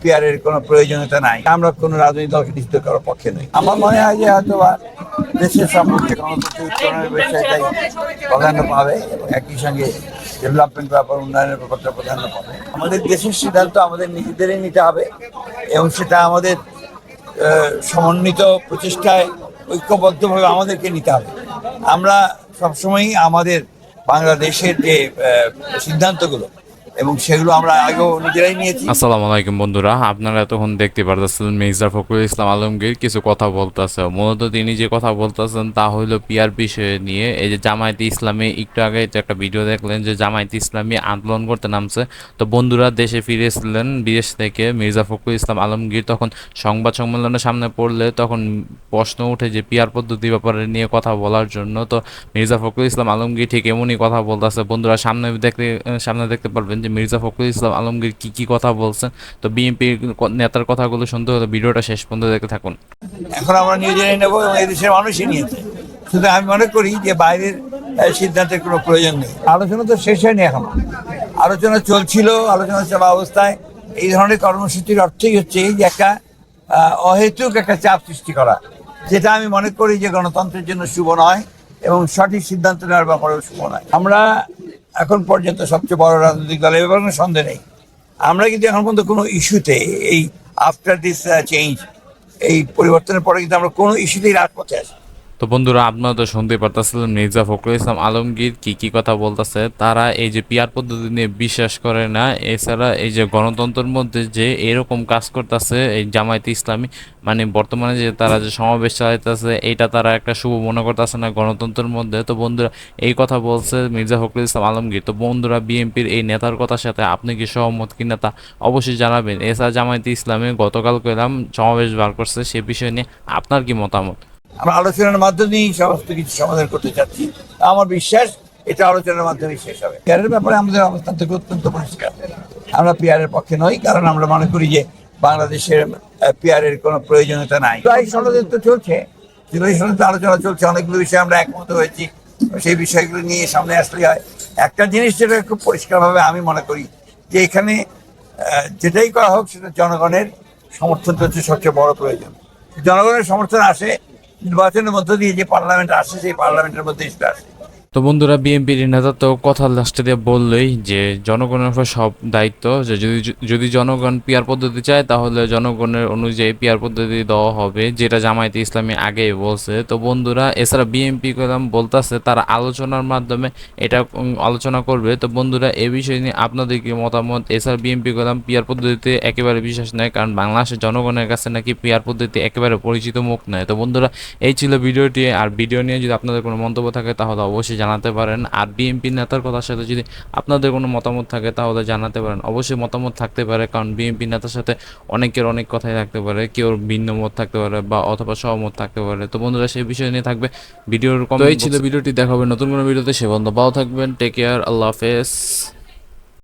পিয়ারের কোনো প্রয়োজনীয়তা নাই। আমরা কোনো রাজনৈতিক দলকে নিষিদ্ধ করার পক্ষে নই। আমার মনে হয় যে হয়তো দেশের সম্পর্কে গণতন্ত্র উত্তরণের বিষয়টাই প্রাধান্য পাবে এবং একই সঙ্গে ডেভেলপমেন্ট ব্যাপার উন্নয়নের ব্যাপারটা প্রাধান্য পাবে আমাদের দেশের সিদ্ধান্ত আমাদের নিজেদেরই নিতে হবে এবং সেটা আমাদের সমন্বিত প্রচেষ্টায় ঐক্যবদ্ধভাবে আমাদেরকে নিতে হবে। আমরা সবসময়ই আমাদের বাংলাদেশের যে সিদ্ধান্তগুলো এবং সেগুলো আমরা আগেও নিজেরাই নিয়েছি। আসসালামু আলাইকুম বন্ধুরা, আপনারা এতক্ষণ দেখতে পারতেছেন মির্জা ফখরুল ইসলাম আলমগীর, কিছু কথা বলতেছে। মূলত তিনি যে কথা বলতেছেন তা হলো পিয়ার বিষয়ে নিয়ে। এই যে জামায়াতে ইসলামী, একটু আগে একটা ভিডিও দেখলেন যে জামায়াতে ইসলামী আন্দোলন করতে নামছে। তো বন্ধুরা, দেশে ফিরেছিলেন বিদেশ থেকে মির্জা ফখরুল ইসলাম আলমগীর। তখন সংবাদ সম্মেলনের সামনে পড়লে তখন প্রশ্ন উঠে যে পিয়ার পদ্ধতি ব্যাপারে নিয়ে কথা বলার জন্য। তো মির্জা ফখরুল ইসলাম আলমগীর ঠিক এমনই কথা বলতেছে। বন্ধুরা, সামনে দেখতে সামনে দেখতে পারবেন যে মির্জা ফখরুল ইসলাম আলমগীর কি কি কথা বলছেন? তো বিএনপি নেতার কথাগুলো শুনতে হলে ভিডিওটা শেষ পর্যন্ত দেখতে থাকুন। এখন আমরা নিজেরাই নেব এবং এই দেশের মানুষই নিয়েছে শুধু আমি মনে করি যে বাইরের সিদ্ধান্তের কোনো প্রয়োজন নেই। আলোচনা তো শেষ হয়নি এখন। আলোচনা চলছিল, আলোচনা চলা অবস্থায়। এই ধরনের কর্মসূচির অর্থই হচ্ছে এই যে একটা অহেতুক একটা চাপ সৃষ্টি করা। যেটা আমি মনে করি যে গণতন্ত্রের জন্য শুভ নয় এবং সঠিক সিদ্ধান্ত নেওয়ার ব্যাপারেও শুভ নয়। আমরা এখন পর্যন্ত সবচেয়ে বড় রাজনৈতিক দল এবার কোনো সন্দেহ নেই। আমরা কিন্তু এখন পর্যন্ত কোনো ইস্যুতে এই আফটার দিস চেঞ্জ এই পরিবর্তনের পরে কিন্তু আমরা কোনো ইস্যুতেই রাজপথে আসি তো বন্ধুরা, আপনারা তো শুনতে পারতেছিলেন, মির্জা ফখরুল ইসলাম আলমগীর কি কি কথা বলতেছে। তারা এই যে পিয়ার পদ্ধতি নিয়ে বিশ্বাস করে না, এছাড়া এই যে গণতন্ত্রের মধ্যে যে এরকম কাজ করতেছে, এই জামায়াতে ইসলামী মানে বর্তমানে যে তারা যে সমাবেশ চালাইতেছে এইটা তারা একটা শুভ মনে করতেছে না গণতন্ত্রের মধ্যে। তো বন্ধুরা, এই কথা বলছে মির্জা ফখরুল ইসলাম আলমগীর। তো বন্ধুরা, বিএনপির এই নেতার কথার সাথে আপনি কি সহমত কিনা তা অবশ্যই জানাবেন। এছাড়া জামায়াতে ইসলামী গতকাল কইলাম সমাবেশ বার করছে, সে বিষয় নিয়ে আপনার কি মতামত? আমরা আলোচনার মাধ্যমেই সমস্ত কিছু সমাধান করতে চাচ্ছি। আমার বিশ্বাস এটা আলোচনার মাধ্যমে শেষ হবে। পিয়ারের ব্যাপারে আমাদের অবস্থান থেকে অত্যন্ত পরিষ্কার। আমরা পেয়ারের পক্ষে নই, কারণ আমরা মনে করি যে বাংলাদেশের পেয়ারের কোনো প্রয়োজনীয়তা নাই। প্রায় সনদের তো চলছে। জুলাই সনদে আলোচনা চলছে, অনেকগুলো বিষয়ে আমরা একমত হয়েছি। সেই বিষয়গুলো নিয়ে সামনে আসলে হয়। একটা জিনিস যেটা খুব পরিষ্কারভাবে আমি মনে করি, যে এখানে যেটাই করা হোক, সেটা জনগণের সমর্থন হচ্ছে সবচেয়ে বড় প্রয়োজন। জনগণের সমর্থন আসে নির্বাচনের মধ্য দিয়ে যে পার্লামেন্ট আসে সেই পার্লামেন্টের মধ্যে আসে। তো বন্ধুরা, বিএনপির নেতা তো কথা লাস্টে দিয়ে বললেই যে, জনগণের উপর সব দায়িত্ব, যে যদি যদি জনগণ পিয়ার পদ্ধতি চায়, তাহলে জনগণের অনুযায়ী পিয়ার পদ্ধতি দেওয়া হবে, যেটা জামায়াতে ইসলামী আগেই বলছে। তো বন্ধুরা, এছাড়া বিএনপি কলাম বলতেছে, তারা আলোচনার মাধ্যমে এটা আলোচনা করবে। তো বন্ধুরা, এ বিষয় নিয়ে আপনাদের কি মতামত? এছাড়া বিএনপি কলাম পিয়ার পদ্ধতিতে একেবারে বিশ্বাস নেয়, কারণ বাংলাদেশের জনগণের কাছে নাকি পিয়ার পদ্ধতি একেবারে পরিচিত মুখ নয়। তো বন্ধুরা, এই ছিল ভিডিওটি, আর ভিডিও নিয়ে যদি আপনাদের কোনো মন্তব্য থাকে, তাহলে অবশ্যই জানাতে পারেন। আর বিএনপি নেতার কথার সাথে যদি আপনাদের কোনো মতামত থাকে তাহলে জানাতে পারেন। অবশ্যই মতামত থাকতে পারে কারণ বিএনপি নেতার সাথে অনেকের অনেক কথাই থাকতে পারে। কেউ ভিন্ন মত থাকতে পারে বা অথবা সহমত থাকতে পারে। তো বন্ধুরা সেই বিষয় নিয়ে থাকবে ভিডিওর কম এই ছিল ভিডিওটি দেখাবে নতুন কোনো ভিডিওতে। সে বন্ধু ভালো থাকবেন। টেক কেয়ার আল্লাহ হাফেজ।